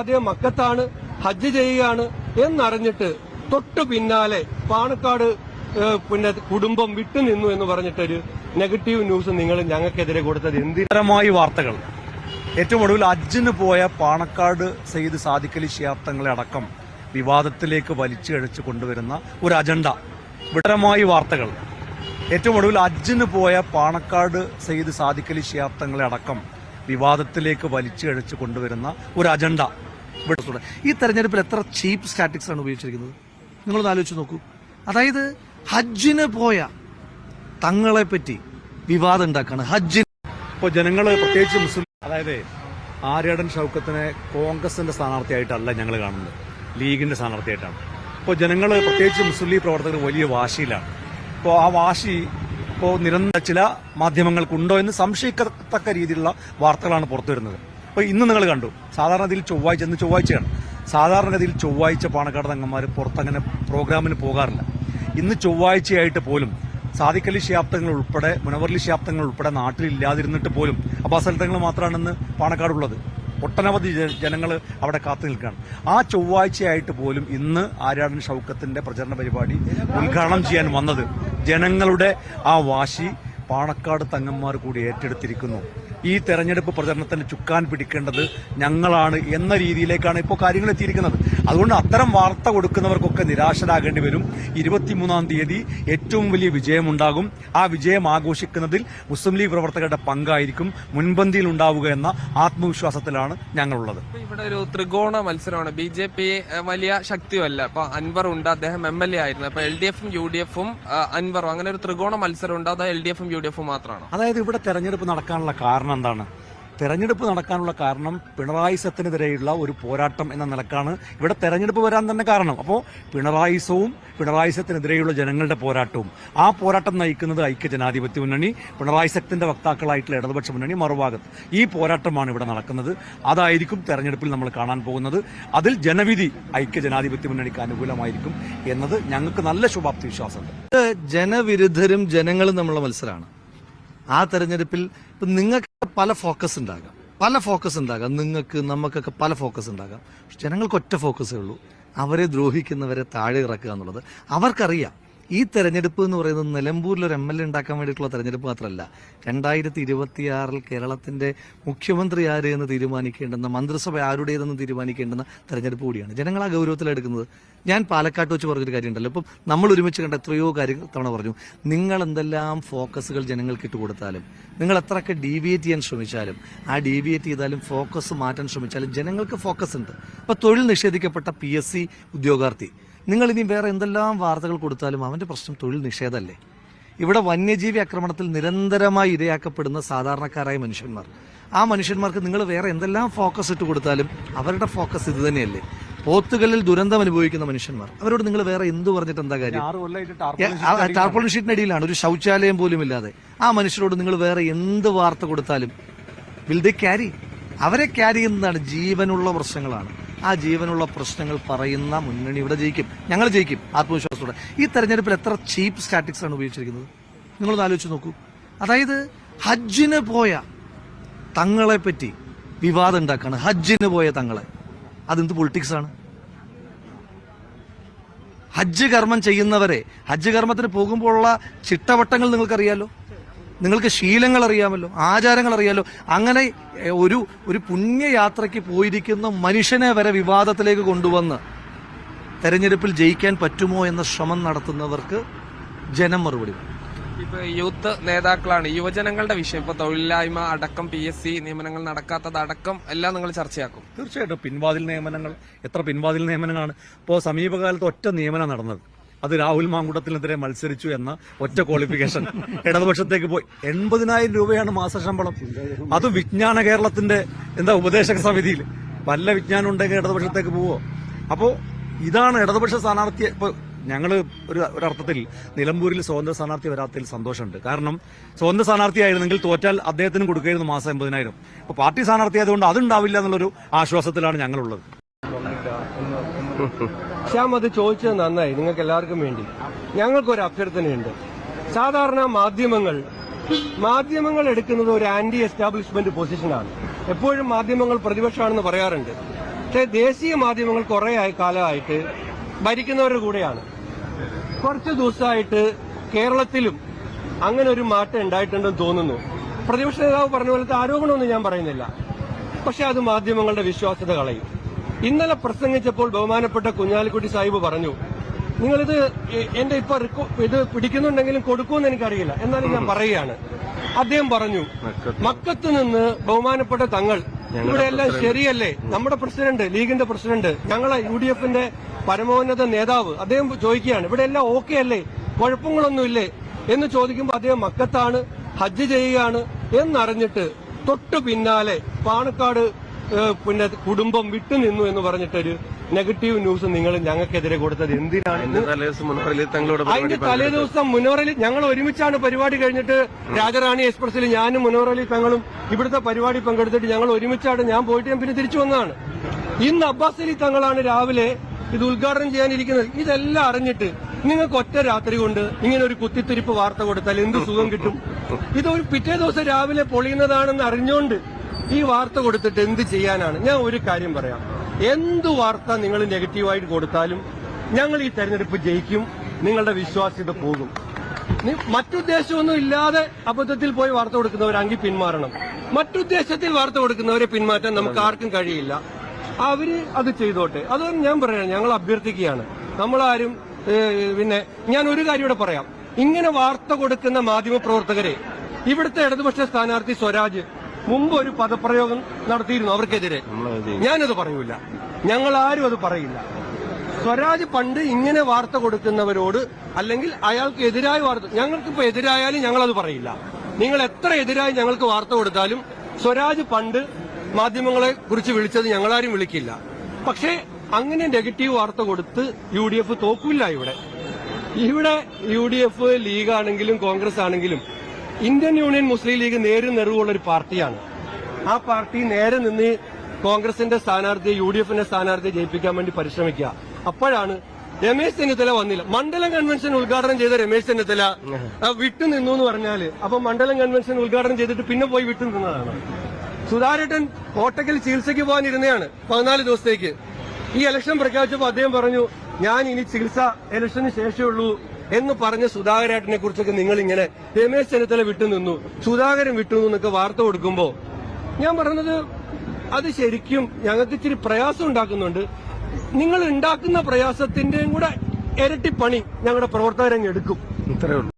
അദ്ദേഹം മക്കത്താണ് ഹജ്ജ് ചെയ്യുകയാണ് എന്നറിഞ്ഞിട്ട് തൊട്ടു പിന്നാലെ പാണക്കാട് പിന്നെ കുടുംബം വിട്ടു നിന്നു എന്ന് പറഞ്ഞിട്ടൊരു നെഗറ്റീവ് ന്യൂസ് നിങ്ങൾ ഞങ്ങൾക്കെതിരെ കൊടുത്തത് എന്തിനാ? വാർത്തകൾ. ഏറ്റവും ഒടുവിൽ അജ്ജിന് പോയ പാണക്കാട് സെയ്ദ് സാദിഖലി ശിയാപ്തങ്ങളെ അടക്കം വിവാദത്തിലേക്ക് വലിച്ചു കഴിച്ചു കൊണ്ടുവരുന്ന ഒരു അജണ്ട. വിടരമായി വാർത്തകൾ. ഏറ്റവും ഒടുവിൽ അജ്ജിന് പോയ പാണക്കാട് സെയ്ദ് സാദിഖലി ശിയാപ്തങ്ങളെ അടക്കം വിവാദത്തിലേക്ക് വലിച്ചു കഴിച്ചു കൊണ്ടുവരുന്ന ഒരു അജണ്ട. ഈ തെരഞ്ഞെടുപ്പിൽ എത്ര ചീപ്പ് സ്റ്റാറ്റിക്സ് ആണ് ഉപയോഗിച്ചിരിക്കുന്നത്? നിങ്ങളൊന്ന് ആലോചിച്ച് നോക്കൂ. അതായത് ഹജ്ജിന് പോയ തങ്ങളെ പറ്റി വിവാദം ഉണ്ടാക്കാണ്. ഹജ്ജിന് ഇപ്പോൾ ജനങ്ങൾ പ്രത്യേകിച്ച് മുസ്ലിം അതായത് ആര്യടൻ ഷൗക്കത്തിനെ കോൺഗ്രസിന്റെ സ്ഥാനാർത്ഥിയായിട്ടല്ല ഞങ്ങൾ കാണുന്നത്. ലീഗിന്റെ സ്ഥാനാർത്ഥിയായിട്ടാണ്. ഇപ്പോൾ ജനങ്ങൾ പ്രത്യേകിച്ച് മുസ്ലിം ലീഗ് പ്രവർത്തകർ വലിയ വാശിയിലാണ്. ഇപ്പോൾ ആ വാശി ഇപ്പോൾ നിരന്തര ചില മാധ്യമങ്ങൾക്കുണ്ടോ എന്ന് സംശയിക്കത്തക്ക രീതിയിലുള്ള വാർത്തകളാണ് പുറത്തു വരുന്നത് അപ്പോൾ ഇന്ന് നിങ്ങൾ കണ്ടു. സാധാരണ സാധാരണഗതിയിൽ ചൊവ്വാഴ്ച ഇന്ന് ചൊവ്വാഴ്ചയാണ്. സാധാരണഗതിയിൽ ചൊവ്വാഴ്ച പാണക്കാട് തങ്ങന്മാർ പുറത്തങ്ങനെ പ്രോഗ്രാമിന് പോകാറില്ല. ഇന്ന് ചൊവ്വാഴ്ചയായിട്ട് പോലും സാദിഖലി ശാപ്തങ്ങൾ ഉൾപ്പെടെ മുനവർലി ശാപ്തങ്ങൾ ഉൾപ്പെടെ നാട്ടിലില്ലാതിരുന്നിട്ട് പോലും അബ്ബാസ് തങ്ങൾ മാത്രമാണ് ഇന്ന് പാണക്കാടുള്ളത്. ഒട്ടനവധി ജനങ്ങൾ അവിടെ കാത്തു നിൽക്കുകയാണ്. ആ ചൊവ്വാഴ്ചയായിട്ട് പോലും ഇന്ന് ആര്യാടൻ ഷൗക്കത്തിന്റെ പ്രചരണ പരിപാടി ഉദ്ഘാടനം ചെയ്യാൻ വന്നത് ജനങ്ങളുടെ ആ വാശി പാണക്കാട് തങ്ങന്മാർ കൂടി ഏറ്റെടുത്തിരിക്കുന്നു. ഈ തെരഞ്ഞെടുപ്പ് പ്രചരണത്തിന് ചുക്കാൻ പിടിക്കേണ്ടത് ഞങ്ങളാണ് എന്ന രീതിയിലേക്കാണ് ഇപ്പോൾ കാര്യങ്ങൾ എത്തിയിരിക്കുന്നത്. അതുകൊണ്ട് അത്തരം വാർത്ത കൊടുക്കുന്നവർക്കൊക്കെ നിരാശരാകേണ്ടി വരും. ഇരുപത്തിമൂന്നാം തീയതി ഏറ്റവും വലിയ വിജയമുണ്ടാകും. ആ വിജയം ആഘോഷിക്കുന്നതിൽ മുസ്ലിം ലീഗ് പ്രവർത്തകരുടെ പങ്കായിരിക്കും. മുൻപന്തിയിൽ ഉണ്ടാവുക എന്ന ആത്മവിശ്വാസത്തിലാണ് ഞങ്ങളുള്ളത്. ഇവിടെ ഒരു ത്രികോണ മത്സരമാണ്. ബി ജെ പി വലിയ ശക്തിയല്ല അപ്പൊ അൻവർ ഉണ്ട് അദ്ദേഹം എം എൽ എ ആയിരുന്നു. അപ്പൊ എൽ ഡി എഫും യു ഡി എഫും അൻവറും. അങ്ങനെ ഒരു ത്രികോണ മത്സരം ഉണ്ട് അത് എൽ ഡി എഫും യു ഡി എഫും മാത്രമാണ്. അതായത് ഇവിടെ തെരഞ്ഞെടുപ്പ് നടക്കാനുള്ള കാരണം എന്താണ്? തെരഞ്ഞെടുപ്പ് നടക്കാനുള്ള കാരണം പിണറായി സത്തിനെതിരെയുള്ള ഒരു പോരാട്ടം എന്ന നിലക്കാണ് ഇവിടെ തെരഞ്ഞെടുപ്പ് വരാൻ തന്നെ കാരണം. അപ്പോൾ പിണറായിസവും പിണറായി സത്തിനെതിരെയുള്ള ജനങ്ങളുടെ പോരാട്ടവും. ആ പോരാട്ടം നയിക്കുന്നത് ഐക്യ ജനാധിപത്യ മുന്നണി പിണറായി സത്തിന്റെ വക്താക്കളായിട്ടുള്ള ഇടതുപക്ഷ മുന്നണി മറുഭാഗത്ത്. ഈ പോരാട്ടമാണ് ഇവിടെ നടക്കുന്നത്. അതായിരിക്കും തെരഞ്ഞെടുപ്പിൽ നമ്മൾ കാണാൻ പോകുന്നത്. അതിൽ ജനവിധി ഐക്യ ജനാധിപത്യ മുന്നണിക്ക് അനുകൂലമായിരിക്കും എന്നത് ഞങ്ങൾക്ക് നല്ല ശുഭാപ്തി വിശ്വാസമുണ്ട് ജനവിരുദ്ധരും ജനങ്ങളും നമ്മളുടെ മത്സരമാണ്. ആ തെരഞ്ഞെടുപ്പിൽ ഇപ്പം നിങ്ങൾക്ക് പല ഫോക്കസ് ഉണ്ടാകാം. പല ഫോക്കസ് ഉണ്ടാകാം. നിങ്ങൾക്ക് നമുക്കൊക്കെ പല ഫോക്കസ് ഉണ്ടാകാം. പക്ഷെ ജനങ്ങൾക്ക് ഒറ്റ ഫോക്കസേ ഉള്ളൂ. അവരെ ദ്രോഹിക്കുന്നവരെ താഴെ ഇറക്കുക എന്നുള്ളത്. അവർക്കറിയാം. ഈ തെരഞ്ഞെടുപ്പ് എന്ന് പറയുന്നത് നിലമ്പൂരിൽ ഒരു എം എൽ എ ഉണ്ടാക്കാൻ വേണ്ടിയിട്ടുള്ള തെരഞ്ഞെടുപ്പ് മാത്രമല്ല. രണ്ടായിരത്തി ഇരുപത്തിയാറിൽ കേരളത്തിന്റെ മുഖ്യമന്ത്രി ആര് എന്ന് തീരുമാനിക്കേണ്ടെന്ന മന്ത്രിസഭ ആരുടേതെന്ന് തീരുമാനിക്കേണ്ടുന്ന തെരഞ്ഞെടുപ്പ് കൂടിയാണ്. ജനങ്ങൾ ആ ഗൗരവത്തിലെടുക്കുന്നത് ഞാൻ പാലക്കാട്ട് വെച്ച് പറഞ്ഞൊരു കാര്യമുണ്ടല്ലോ. ഇപ്പം നമ്മൾ ഒരുമിച്ച് കണ്ട എത്രയോ കാര്യങ്ങൾ തവണ പറഞ്ഞു. നിങ്ങൾ എന്തെല്ലാം ഫോക്കസുകൾ ജനങ്ങൾക്ക് ഇട്ട് കൊടുത്താലും നിങ്ങൾ എത്രയൊക്കെ ഡീവിയേറ്റ് ചെയ്യാൻ ശ്രമിച്ചാലും ആ ഡീവിയേറ്റ് ചെയ്താലും ഫോക്കസ് മാറ്റാൻ ശ്രമിച്ചാലും ജനങ്ങൾക്ക് ഫോക്കസ് ഉണ്ട്. ഇപ്പം തൊഴിൽ നിഷേധിക്കപ്പെട്ട പി എസ് സി ഉദ്യോഗാർത്ഥി നിങ്ങൾ ഇനി വേറെ എന്തെല്ലാം വാർത്തകൾ കൊടുത്താലും അവന്റെ പ്രശ്നം തൊഴിൽ നിഷേധമല്ലേ ഇവിടെ വന്യജീവി ആക്രമണത്തിൽ നിരന്തരമായി ഇരയാക്കപ്പെടുന്ന സാധാരണക്കാരായ മനുഷ്യന്മാർ. ആ മനുഷ്യന്മാർക്ക് നിങ്ങൾ വേറെ എന്തെല്ലാം ഫോക്കസ് ഇട്ട് കൊടുത്താലും അവരുടെ ഫോക്കസ് ഇത് തന്നെയല്ലേ. പോത്തുകളിൽ ദുരന്തം അനുഭവിക്കുന്ന മനുഷ്യന്മാർ. അവരോട് നിങ്ങൾ വേറെ എന്ത് പറഞ്ഞിട്ട് എന്താ കാര്യം? ടാർപോളിൻ ഷീറ്റിനടിയിലാണ് ഒരു ശൗചാലയം പോലും ഇല്ലാതെ. ആ മനുഷ്യരോട് നിങ്ങൾ വേറെ എന്ത് വാർത്ത കൊടുത്താലും വിൽ ദ ക്യാരി അവരെ ക്യാരി ചെയ്യുന്നതാണ് ജീവനുള്ള പ്രശ്നങ്ങളാണ്. ആ ജീവനുള്ള പ്രശ്നങ്ങൾ പറയുന്ന മുന്നണി ഇവിടെ ജയിക്കും. ഞങ്ങൾ ജയിക്കും ആത്മവിശ്വാസത്തോടെ. ഈ തെരഞ്ഞെടുപ്പിൽ എത്ര ചീപ്പ് സ്റ്റാറ്റിക്സ് ആണ് ഉപയോഗിച്ചിരിക്കുന്നത്? നിങ്ങളൊന്ന് ആലോചിച്ച് നോക്കൂ. അതായത് ഹജ്ജിന് പോയ തങ്ങളെ പറ്റി വിവാദം ഉണ്ടാക്കാണ്. ഹജ്ജിന് പോയ തങ്ങളെ. അതെന്ത് പൊളിറ്റിക്സ് ആണ്? ഹജ്ജ് കർമ്മം ചെയ്യുന്നവരെ ഹജ്ജ് കർമ്മത്തിന് പോകുമ്പോഴുള്ള ചിട്ടവട്ടങ്ങൾ നിങ്ങൾക്കറിയാലോ? നിങ്ങൾക്ക് ശീലങ്ങൾ അറിയാമല്ലോ ആചാരങ്ങൾ അറിയാമല്ലോ അങ്ങനെ ഒരു ഒരു പുണ്യയാത്രയ്ക്ക് പോയിരിക്കുന്ന മനുഷ്യനെ വരെ വിവാദത്തിലേക്ക് കൊണ്ടുവന്ന് തെരഞ്ഞെടുപ്പിൽ ജയിക്കാൻ പറ്റുമോ എന്ന ശ്രമം നടത്തുന്നവർക്ക് ജനം മറുപടി. ഇപ്പൊ യൂത്ത് നേതാക്കളാണ് യുവജനങ്ങളുടെ വിഷയം ഇപ്പൊ തൊഴിലില്ലായ്മ അടക്കം പി എസ് സി നിയമനങ്ങൾ നടക്കാത്തത് അടക്കം എല്ലാം നിങ്ങൾ ചർച്ചയാക്കും. തീർച്ചയായിട്ടും പിൻവാതിൽ നിയമനങ്ങൾ എത്ര പിൻവാതിൽ നിയമനങ്ങളാണ്. ഇപ്പോൾ സമീപകാലത്ത് ഒറ്റ നിയമനം നടന്നത്. അത് രാഹുൽ മാങ്കുടത്തിനെതിരെ മത്സരിച്ചു എന്ന ഒറ്റ ക്വാളിഫിക്കേഷൻ ഇടതുപക്ഷത്തേക്ക് പോയി. എൺപതിനായിരം രൂപയാണ് മാസശമ്പളം അത് വിജ്ഞാന കേരളത്തിന്റെ എന്താ ഉപദേശക സമിതിയിൽ. വല്ല വിജ്ഞാനം ഉണ്ടെങ്കിൽ ഇടതുപക്ഷത്തേക്ക് പോവോ? അപ്പോ ഇതാണ് ഇടതുപക്ഷ സ്ഥാനാർത്ഥി ഇപ്പൊ ഞങ്ങൾ ഒരു ഒരർത്ഥത്തിൽ നിലമ്പൂരിൽ സ്വതന്ത്ര സ്ഥാനാർത്ഥി വരാത്തതിൽ സന്തോഷമുണ്ട്. കാരണം സ്വതന്ത്ര സ്ഥാനാർത്ഥിയായിരുന്നെങ്കിൽ തോറ്റാൽ അദ്ദേഹത്തിന് കൊടുക്കുകയായിരുന്നു മാസം എൺപതിനായിരം. അപ്പോൾ പാർട്ടി സ്ഥാനാർത്ഥി ആയതുകൊണ്ട് അതുണ്ടാവില്ല എന്നുള്ളൊരു ആശ്വാസത്തിലാണ് ഞങ്ങളുള്ളത്. ശ്യാം അത് ചോദിച്ചത് നന്നായി. നിങ്ങൾക്ക് എല്ലാവർക്കും വേണ്ടി. ഞങ്ങൾക്കൊരു അഭ്യർത്ഥനയുണ്ട്. സാധാരണ മാധ്യമങ്ങൾ മാധ്യമങ്ങൾ എടുക്കുന്നത് ഒരു ആന്റി എസ്റ്റാബ്ലിഷ്മെന്റ് പൊസിഷനാണ് എപ്പോഴും മാധ്യമങ്ങൾ പ്രതിപക്ഷമാണെന്ന് പറയാറുണ്ട്. പക്ഷേ ദേശീയ മാധ്യമങ്ങൾ കുറെ കാലമായിട്ട് ഭരിക്കുന്നവരുടെ കൂടെയാണ്. കുറച്ച് ദിവസമായിട്ട് കേരളത്തിലും അങ്ങനെ ഒരു മാറ്റം ഉണ്ടായിട്ടുണ്ടെന്ന് തോന്നുന്നു. പ്രതിപക്ഷ നേതാവ് പറഞ്ഞ പോലത്തെ ആരോപണമൊന്നും ഞാൻ പറയുന്നില്ല. പക്ഷെ അത് മാധ്യമങ്ങളുടെ വിശ്വാസ്യത കളയും. ഇന്നലെ പ്രസംഗിച്ചപ്പോൾ ബഹുമാനപ്പെട്ട കുഞ്ഞാലിക്കുട്ടി സാഹിബ് പറഞ്ഞു നിങ്ങളിത് എന്റെ ഇപ്പൊ ഇത് പിടിക്കുന്നുണ്ടെങ്കിലും കൊടുക്കുമെന്ന് എനിക്കറിയില്ല. എന്നാലും ഞാൻ പറയുകയാണ്. അദ്ദേഹം പറഞ്ഞു മക്കത്ത്. നിന്ന് ബഹുമാനപ്പെട്ട തങ്ങൾ ഇവിടെ എല്ലാം ശരിയല്ലേ? നമ്മുടെ പ്രസിഡന്റ് ലീഗിന്റെ പ്രസിഡന്റ് ഞങ്ങളെ യു ഡി എഫിന്റെ പരമോന്നത നേതാവ് അദ്ദേഹം ചോദിക്കുകയാണ് ഇവിടെ എല്ലാം ഓക്കെ അല്ലേ? കുഴപ്പങ്ങളൊന്നുമില്ലേ എന്ന് ചോദിക്കുമ്പോൾ അദ്ദേഹം മക്കത്താണ് ഹജ്ജ് ചെയ്യുകയാണ് എന്നറിഞ്ഞിട്ട് തൊട്ടു പിന്നാലെ പാണക്കാട് പിന്നെ കുടുംബം വിട്ടുനിന്നു എന്ന് പറഞ്ഞിട്ടൊരു നെഗറ്റീവ് ന്യൂസ് നിങ്ങൾ ഞങ്ങൾക്കെതിരെ കൊടുത്തത് എന്തിനാണ്? അതിന്റെ തലേ ദിവസം മുനോറലി ഞങ്ങൾ ഒരുമിച്ചാണ് പരിപാടി കഴിഞ്ഞിട്ട് രാജറാണി എക്സ്പ്രസിൽ ഞാനും മുനോറലി തങ്ങളും ഇവിടുത്തെ പരിപാടി പങ്കെടുത്തിട്ട് ഞങ്ങൾ ഒരുമിച്ചാണ് ഞാൻ പോയിട്ട് ഞാൻ പിന്നെ തിരിച്ചു വന്നതാണ്. ഇന്ന് അബ്ബാസ് അലി തങ്ങളാണ് രാവിലെ ഇത് ഉദ്ഘാടനം ചെയ്യാനിരിക്കുന്നത്. ഇതെല്ലാം അറിഞ്ഞിട്ട് നിങ്ങൾക്ക് ഒറ്റ രാത്രി കൊണ്ട് ഇങ്ങനെ ഒരു കുത്തിത്തിരിപ്പ് വാർത്ത കൊടുത്താൽ എന്ത് സുഖം കിട്ടും? ഇത് ഒരു പിറ്റേ ദിവസം രാവിലെ പൊളിയുന്നതാണെന്ന് അറിഞ്ഞുകൊണ്ട് ഈ വാർത്ത കൊടുത്തിട്ട് എന്ത് ചെയ്യാനാണ്? ഞാൻ ഒരു കാര്യം പറയാം. എന്ത് വാർത്ത നിങ്ങൾ നെഗറ്റീവായിട്ട് കൊടുത്താലും ഞങ്ങൾ ഈ തെരഞ്ഞെടുപ്പ് ജയിക്കും നിങ്ങളുടെ വിശ്വാസ്യത പോകും. മറ്റുദ്ദേശമൊന്നും ഇല്ലാതെ അബദ്ധത്തിൽ പോയി വാർത്ത കൊടുക്കുന്നവരാണെങ്കിൽ പിന്മാറണം. മറ്റുദ്ദേശത്തിൽ വാർത്ത കൊടുക്കുന്നവരെ പിന്മാറ്റാൻ നമുക്ക് ആർക്കും കഴിയില്ല. അവർ അത് ചെയ്തോട്ടെ. അതൊന്നും ഞാൻ പറയാം ഞങ്ങൾ അഭ്യർത്ഥിക്കുകയാണ്. നമ്മളാരും പിന്നെ ഞാൻ ഒരു കാര്യം ഇവിടെ പറയാം. ഇങ്ങനെ വാർത്ത കൊടുക്കുന്ന മാധ്യമപ്രവർത്തകരെ ഇവിടുത്തെ ഇടതുപക്ഷ സ്ഥാനാർത്ഥി സ്വരാജ് മുമ്പ് ഒരു പദപ്രയോഗം നടത്തിയിരുന്നു അവർക്കെതിരെ. ഞാനത് പറയൂല. ഞങ്ങൾ ആരും അത് പറയില്ല. സ്വരാജ് പണ്ട് ഇങ്ങനെ വാർത്ത കൊടുക്കുന്നവരോട് അല്ലെങ്കിൽ അയാൾക്ക് എതിരായ വാർത്ത ഞങ്ങൾക്കിപ്പോ എതിരായാലും ഞങ്ങളത് പറയില്ല. നിങ്ങൾ എത്ര എതിരായി ഞങ്ങൾക്ക് വാർത്ത കൊടുത്താലും സ്വരാജ് പണ്ട് മാധ്യമങ്ങളെ കുറിച്ച് വിളിച്ചത് ഞങ്ങളാരും വിളിക്കില്ല. പക്ഷേ അങ്ങനെ നെഗറ്റീവ് വാർത്ത കൊടുത്ത് യു ഡി എഫ് തോക്കില്ല ഇവിടെ. ഇവിടെ യു ഡി എഫ് ലീഗ് ആണെങ്കിലും കോൺഗ്രസ് ആണെങ്കിലും ഇന്ത്യൻ യൂണിയൻ മുസ്ലിം ലീഗ് നേരും നിറവുള്ള ഒരു പാർട്ടിയാണ്. ആ പാർട്ടി നേരെ നിന്ന് കോൺഗ്രസിന്റെ സ്ഥാനാർത്ഥിയെ യു ഡി എഫിന്റെ സ്ഥാനാർത്ഥിയെ ജയിപ്പിക്കാൻ വേണ്ടി പരിശ്രമിക്കുക. അപ്പോഴാണ് രമേശ് ചെന്നിത്തല വന്നില്ല. മണ്ഡലം കൺവെൻഷൻ ഉദ്ഘാടനം ചെയ്ത രമേശ് ചെന്നിത്തല വിട്ടു നിന്നു എന്ന് പറഞ്ഞാൽ അപ്പൊ മണ്ഡലം കൺവെൻഷൻ ഉദ്ഘാടനം ചെയ്തിട്ട് പിന്നെ പോയി വിട്ടു നിന്നതാണ്. സുധാരേട്ടൻ കോട്ടക്കൽ ചികിത്സയ്ക്ക് പോകാനിരുന്നതാണ് പതിനാല് ദിവസത്തേക്ക്. ഈ ഇലക്ഷൻ പ്രഖ്യാപിച്ചപ്പോൾ അദ്ദേഹം പറഞ്ഞു ഞാൻ ഇനി ചികിത്സ ഇലക്ഷന് ശേഷമുള്ളൂ എന്ന് പറഞ്ഞ സുധാകരേട്ടനെ കുറിച്ചൊക്കെ നിങ്ങൾ ഇങ്ങനെ രമേശ് ചെന്നിത്തല വിട്ടുനിന്നു സുധാകരൻ വിട്ടുനിന്നു എന്നൊക്കെ വാർത്ത കൊടുക്കുമ്പോ ഞാൻ പറഞ്ഞത് അത് ശരിക്കും ഞങ്ങൾക്ക് ഇച്ചിരി പ്രയാസം ഉണ്ടാക്കുന്നുണ്ട്. നിങ്ങൾ ഉണ്ടാക്കുന്ന പ്രയാസത്തിന്റെയും കൂടെ ഇരട്ടി പണി ഞങ്ങളുടെ പ്രവർത്തകരങ്ങ് എടുക്കും. ഇത്രയേ